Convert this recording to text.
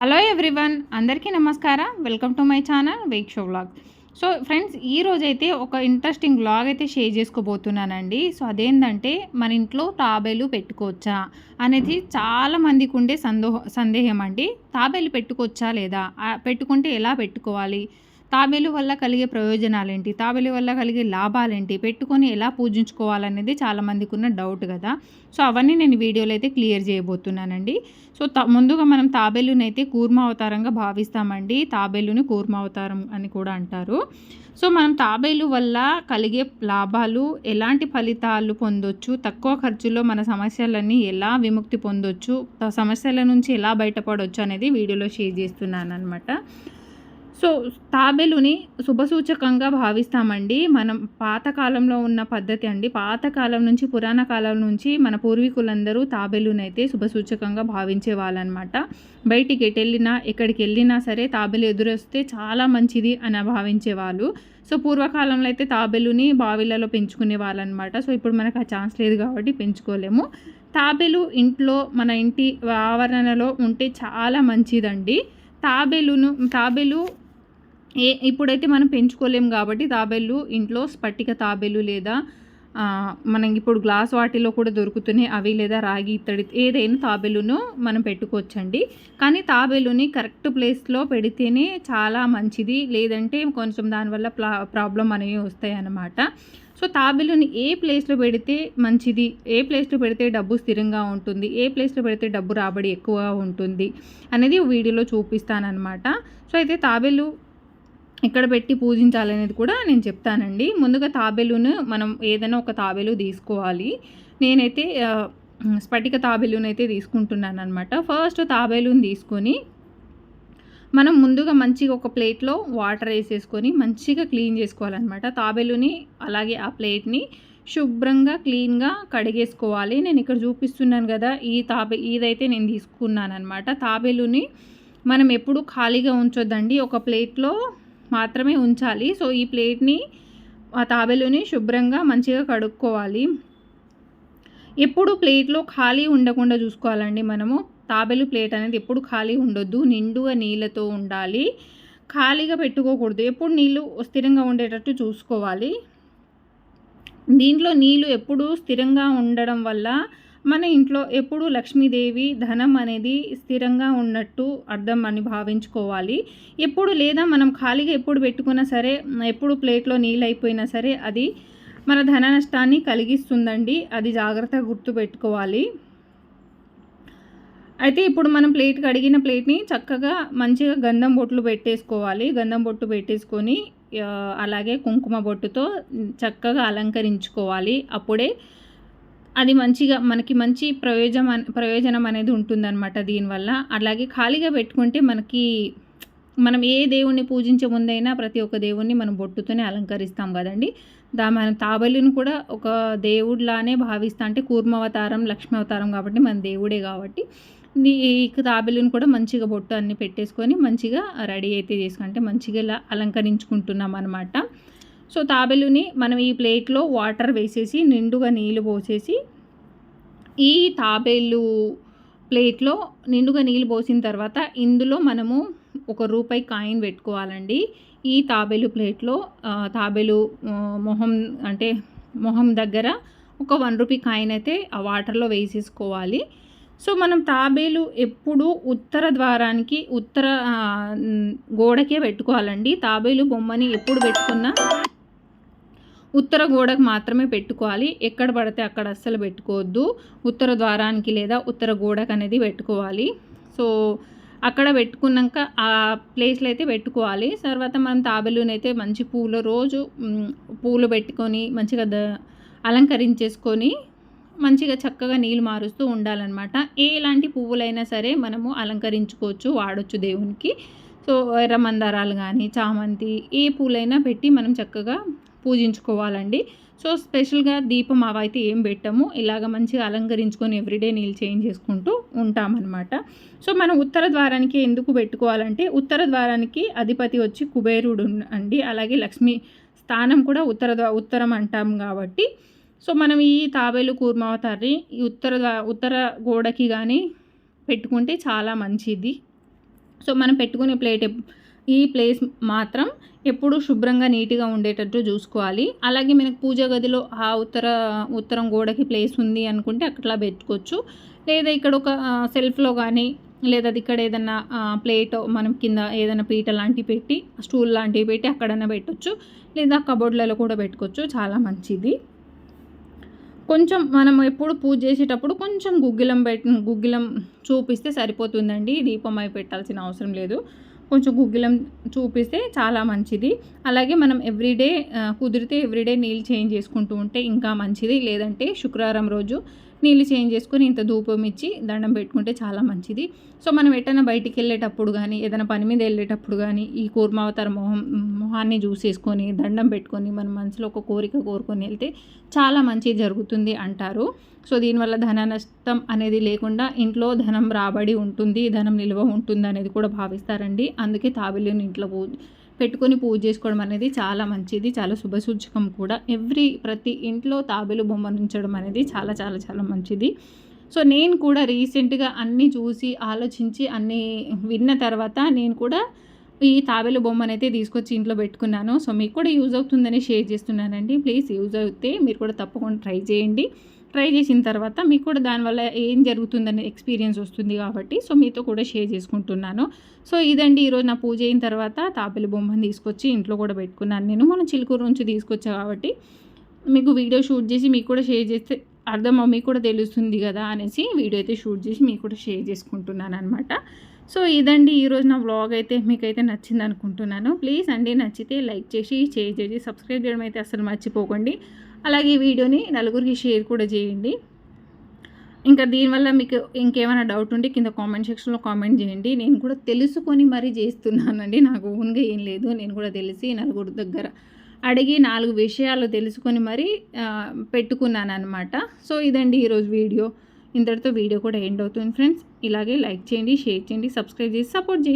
Hello everyone అందరికీ నమస్కారం. Welcome to my channel wake show vlog so friends ఈ రోజైతే ఒక ఇంట్రెస్టింగ్ వ్లాగ్ అయితే షేర్ చేసుకోబోతున్నానండి. సో అదేంటంటే మన ఇంట్లో తాబేలు పెట్టుకోవచ్చా అనేది చాలా మందికి ఉండే సందేహ సందేహం అండి. తాబేలు పెట్టుకోవచ్చా లేదా? పెట్టుకుంటే ఎలా పెట్టుకోవాలి? తాబేలు వల్ల కలిగే ప్రయోజనాలు ఏంటి తాబేలు వల్ల కలిగే లాభాలు ఏంటి పెట్టుకొని ఎలా పూజించుకోవాలనేది చాలామందికి ఉన్న డౌట్ కదా. సో అవన్నీ నేను వీడియోలో అయితే క్లియర్ చేయబోతున్నానండి. సో త ముందుగా మనం తాబేలునైతే కూర్మ అవతారంగా భావిస్తామండి. తాబేలుని కూర్మ అవతారం అని కూడా అంటారు. సో మనం తాబేలు వల్ల కలిగే లాభాలు ఎలాంటి ఫలితాలు పొందొచ్చు తక్కువ ఖర్చులో మన సమస్యలన్నీ ఎలా విముక్తి పొందొచ్చు సమస్యల నుంచి ఎలా బయటపడవచ్చు అనేది వీడియోలో షేర్ చేస్తున్నాను అనమాట సో తాబేలుని శుభసూచకంగా భావిస్తామండి. మనం పాతకాలంలో ఉన్న పద్ధతి అండి. పాతకాలం నుంచి పురాణ కాలం నుంచి మన పూర్వీకులందరూ తాబేలునైతే శుభసూచకంగా భావించే వాళ్ళనమాట. బయటికి ఎటు వెళ్ళినా ఎక్కడికి వెళ్ళినా సరే తాబేలు ఎదురొస్తే చాలా మంచిది అని భావించేవాళ్ళు సో పూర్వకాలంలో అయితే తాబేలుని బావిలలో పెంచుకునే వాళ్ళనమాట. సో ఇప్పుడు మనకు ఆ ఛాన్స్ లేదు కాబట్టి పెంచుకోలేము. తాబేలు ఇంట్లో మన ఇంటి ఆవరణలో ఉంటే చాలా మంచిదండి. తాబేలును తాబేలు ఏ ఇప్పుడైతే మనం పెంచుకోలేము కాబట్టి తాబేళ్ళు ఇంట్లో స్పటిక తాబేలు లేదా మనం ఇప్పుడు గ్లాస్ వాటిలో కూడా దొరుకుతున్నాయి అవి లేదా రాగి ఇత్తడి ఏదైనా తాబేలును మనం పెట్టుకోవచ్చండి. కానీ తాబేలుని కరెక్ట్ ప్లేస్లో పెడితేనే చాలా మంచిది. లేదంటే కొంచెం దానివల్ల ప్రాబ్లం అనేవి వస్తాయి అన్నమాట సో తాబేలుని ఏ ప్లేస్లో పెడితే మంచిది? ఏ ప్లేస్లో పెడితే డబ్బు స్థిరంగా ఉంటుంది? ఏ ప్లేస్లో పెడితే డబ్బు రాబడి ఎక్కువగా ఉంటుంది? అనేది వీడియోలో చూపిస్తానమాట సో అయితే తాబేలు ఎక్కడ పెట్టి పూజించాలనేది కూడా నేను చెప్తానండి. ముందుగా తాబేలును మనం ఏదైనా ఒక తాబేలు తీసుకోవాలి. నేనైతే స్ఫటిక తాబేలును అయితే తీసుకుంటున్నాను అనమాట ఫస్ట్ తాబేలుని తీసుకొని మనం ముందుగా మంచిగా ఒక ప్లేట్లో వాటర్ వేసేసుకొని మంచిగా క్లీన్ చేసుకోవాలన్నమాట. తాబేలుని అలాగే ఆ ప్లేట్ని శుభ్రంగా క్లీన్గా కడిగేసుకోవాలి. నేను ఇక్కడ చూపిస్తున్నాను కదా ఈ తాబే ఇదైతే నేను తీసుకున్నాను అనమాట తాబేలుని మనం ఎప్పుడు ఖాళీగా ఉంచొద్దండి. ఒక ప్లేట్లో మాత్రమే ఉంచాలి. సో ఈ ప్లేట్ని ఆ తాబేలుని శుభ్రంగా మంచిగా కడుక్కోవాలి. ఎప్పుడు ప్లేట్లో ఖాళీ ఉండకుండా చూసుకోవాలండి మనము. తాబేలు ప్లేట్ అనేది ఎప్పుడు ఖాళీ ఉండొద్దు. నిండుగా నీళ్ళతో ఉండాలి. ఖాళీగా పెట్టుకోకూడదు. ఎప్పుడు నీళ్ళు స్థిరంగా ఉండేటట్టు చూసుకోవాలి. దీంట్లో నీళ్ళు ఎప్పుడు స్థిరంగా ఉండడం వల్ల మన ఇంట్లో ఎప్పుడు లక్ష్మీదేవి ధనం అనేది స్థిరంగా ఉన్నట్టు అర్థం అని భావించుకోవాలి. ఎప్పుడు లేదా మనం ఖాళీగా ఎప్పుడు పెట్టుకున్నా సరే ఎప్పుడు ప్లేట్లో నీళ్ళు అయిపోయినా సరే అది మన ధన నష్టాన్ని కలిగిస్తుందండి. అది జాగ్రత్తగా గుర్తు పెట్టుకోవాలి. అయితే ఇప్పుడు మనం ప్లేట్ కడిగిన ప్లేట్ని చక్కగా మంచిగా గంధం బొట్లు పెట్టేసుకోవాలి. గంధం బొట్టు పెట్టేసుకొని అలాగే కుంకుమ బొట్టుతో చక్కగా అలంకరించుకోవాలి. అప్పుడే అది మంచిగా మనకి మంచి ప్రయోజనం ప్రయోజనం అనేది ఉంటుందన్నమాట దీనివల్ల. అలాగే ఖాళీగా పెట్టుకుంటే మనకి మనం ఏ దేవుణ్ణి పూజించే ముందైనా ప్రతి ఒక్క దేవుణ్ణి మనం బొట్టుతోనే అలంకరిస్తాం కదండి. దా మన తాబలిని కూడా ఒక దేవుడిలానే భావిస్తా అంటే కూర్మావతారం లక్ష్మీ అవతారం కాబట్టి మన దేవుడే కాబట్టి ఈ తాబేలుని కూడా మంచిగా బొట్టు అన్ని పెట్టేసుకొని మంచిగా రెడీ అయితే చేసుకుంటే మంచిగా ఇలా అలంకరించుకుంటున్నాం అనమాట సో తాబెలుని మనం ఈ ప్లేట్లో వాటర్ వేసేసి నిండుగా నీళ్ళు పోసేసి ఈ తాబేలు ప్లేట్లో నిండుగా నీళ్ళు పోసిన తర్వాత ఇందులో మనము ఒక రూపాయి కాయిన్ పెట్టుకోవాలండి. ఈ తాబేలు ప్లేట్లో తాబేలు మొహం అంటే మొహం దగ్గర ఒక వన్ రూపీ కాయిన్ అయితే ఆ వాటర్లో వేసేసుకోవాలి. సో మనం తాబేలు ఎప్పుడు ఉత్తర ద్వారానికి ఉత్తర గోడకే పెట్టుకోవాలండి. తాబేలు బొమ్మని ఎప్పుడు పెట్టుకున్నా ఉత్తర గోడకు మాత్రమే పెట్టుకోవాలి. ఎక్కడ పడితే అక్కడ అస్సలు పెట్టుకోవద్దు. ఉత్తర ద్వారానికి లేదా ఉత్తర గోడకు అనేది పెట్టుకోవాలి. సో అక్కడ పెట్టుకున్నాక ఆ ప్లేస్లో అయితే పెట్టుకోవాలి. తర్వాత మనం తాబెలునైతే మంచి పూలు రోజు పూలు పెట్టుకొని మంచిగా ద అలంకరించేసుకొని మంచిగా చక్కగా నీళ్ళు మారుస్తూ ఉండాలన్నమాట. ఎలాంటి పువ్వులైనా సరే మనము అలంకరించుకోవచ్చు వాడచ్చు దేవునికి. సో ఎర్ర మందారాలు కానీ చామంతి ఏ పూలైనా పెట్టి మనం చక్కగా పూజించుకోవాలండి. సో స్పెషల్గా దీపం అవైతే ఏం పెట్టాము. ఇలాగ మంచిగా అలంకరించుకొని ఎవ్రీడే నీళ్ళు చేంజ్ చేసుకుంటూ ఉంటామన్నమాట. సో మనం ఉత్తర ద్వారానికి ఎందుకు పెట్టుకోవాలంటే ఉత్తర ద్వారానికి అధిపతి వచ్చి కుబేరుడు అండి. అలాగే లక్ష్మి స్థానం కూడా ఉత్తర ఉత్తరం అంటాం కాబట్టి. సో మనం ఈ తాబేలు కూర్మావతారి ఈ ఉత్తర ఉత్తర గోడకి కానీ పెట్టుకుంటే చాలా మంచిది. సో మనం పెట్టుకునే ప్లేట్ ఈ ప్లేస్ మాత్రం ఎప్పుడూ శుభ్రంగా నీట్గా ఉండేటట్టు చూసుకోవాలి. అలాగే మనకు పూజ గదిలో ఆ ఉత్తర ఉత్తరం గోడకి ప్లేస్ ఉంది అనుకుంటే అట్లా పెట్టుకోవచ్చు. లేదా ఇక్కడ ఒక సెల్ఫ్లో కానీ లేదా అది ఇక్కడ ఏదైనా ప్లేట్ మనం కింద ఏదైనా పీట లాంటివి పెట్టి స్టూల్ లాంటివి పెట్టి అక్కడైనా పెట్టొచ్చు. లేదా కబోర్డ్లలో కూడా పెట్టుకోవచ్చు. చాలా మంచిది. కొంచెం మనం ఎప్పుడు పూజ చేసేటప్పుడు కొంచెం గుగ్గిలం పెట్ గుగ్గిలం చూపిస్తే సరిపోతుందండి. దీపం అయి పెట్టాల్సిన అవసరం లేదు. కొంచెం గుగ్గిలం చూపిస్తే చాలా మంచిది. అలాగే మనం ఎవ్రీడే కుదిరితే ఎవ్రీడే నీళ్ళు చేంజ్ చేసుకుంటూ ఉంటే ఇంకా మంచిది. లేదంటే శుక్రవారం రోజు నీళ్ళు చేంజ్ చేసుకొని ఇంత ధూపం ఇచ్చి దండం పెట్టుకుంటే చాలా మంచిది. సో మనం ఎటైనా బయటికి వెళ్ళేటప్పుడు కానీ ఏదైనా పని మీద వెళ్ళేటప్పుడు కానీ ఈ కూర్మావతార మొహం మొహాన్ని చూసేసుకొని దండం పెట్టుకొని మన మనసులో ఒక కోరిక కోరుకొని వెళ్తే చాలా మంచి జరుగుతుంది అంటారు. సో దీనివల్ల ధన నష్టం అనేది లేకుండా ఇంట్లో ధనం రాబడి ఉంటుంది ధనం నిల్వ ఉంటుంది అనేది కూడా భావిస్తారండి. అందుకే తాబిలిని ఇంట్లో పూ పెట్టుకొని పూజ చేసుకోవడం అనేది చాలా మంచిది. చాలా శుభసూచకం కూడా. ఎవ్రీ ప్రతి ఇంట్లో తాబేలు బొమ్మను ఉంచడం అనేది చాలా చాలా చాలా మంచిది. సో నేను కూడా రీసెంట్గా అన్నీ చూసి ఆలోచించి అన్నీ విన్న తర్వాత నేను కూడా ఈ తాబేలు బొమ్మను అయితే తీసుకొచ్చి ఇంట్లో పెట్టుకున్నాను. సో మీకు కూడా యూజ్ అవుతుందని షేర్ చేస్తున్నానండి. ప్లీజ్ యూజ్ అవుతే మీరు కూడా తప్పకుండా ట్రై చేయండి. ట్రై చేసిన తర్వాత మీకు కూడా దానివల్ల ఏం జరుగుతుందనే ఎక్స్పీరియన్స్ వస్తుంది కాబట్టి సో మీతో కూడా షేర్ చేసుకుంటున్నాను. సో ఇదండి ఈరోజు నా పూజ అయిన తర్వాత తాబేలు బొమ్మను తీసుకొచ్చి ఇంట్లో కూడా పెట్టుకున్నాను. నేను మనం చిలుకూరు నుంచి తీసుకొచ్చా కాబట్టి మీకు వీడియో షూట్ చేసి మీకు కూడా షేర్ చేస్తే అర్థం మీకు కూడా తెలుస్తుంది కదా అనేసి వీడియో అయితే షూట్ చేసి మీకు కూడా షేర్ చేసుకుంటున్నాను అనమాట సో ఇదండి ఈరోజు నా వ్లాగ్ అయితే మీకైతే నచ్చింది అనుకుంటున్నాను ప్లీజ్ అండి నచ్చితే లైక్ చేసి షేర్ చేసి సబ్స్క్రైబ్ చేయడం అయితే అసలు మర్చిపోకండి. అలాగే ఈ వీడియోని నలుగురికి షేర్ కూడా చేయండి. ఇంకా దీనివల్ల మీకు ఇంకేమైనా డౌట్ ఉంటే కింద కామెంట్ సెక్షన్లో కామెంట్ చేయండి. నేను కూడా తెలుసుకొని మరీ చేస్తున్నానండి. నాకు ఓన్గా ఏం లేదు. నేను కూడా తెలిసి నలుగురు దగ్గర అడిగి నాలుగు విషయాలు తెలుసుకొని మరీ పెట్టుకున్నాను అనమాట సో ఇదండి ఈరోజు వీడియో. ఇంతటితో వీడియో కూడా ఎండ్ అవుతుంది ఫ్రెండ్స్. ఇలాగే లైక్ చేయండి షేర్ చేయండి సబ్స్క్రైబ్ చేసి సపోర్ట్ చేయండి.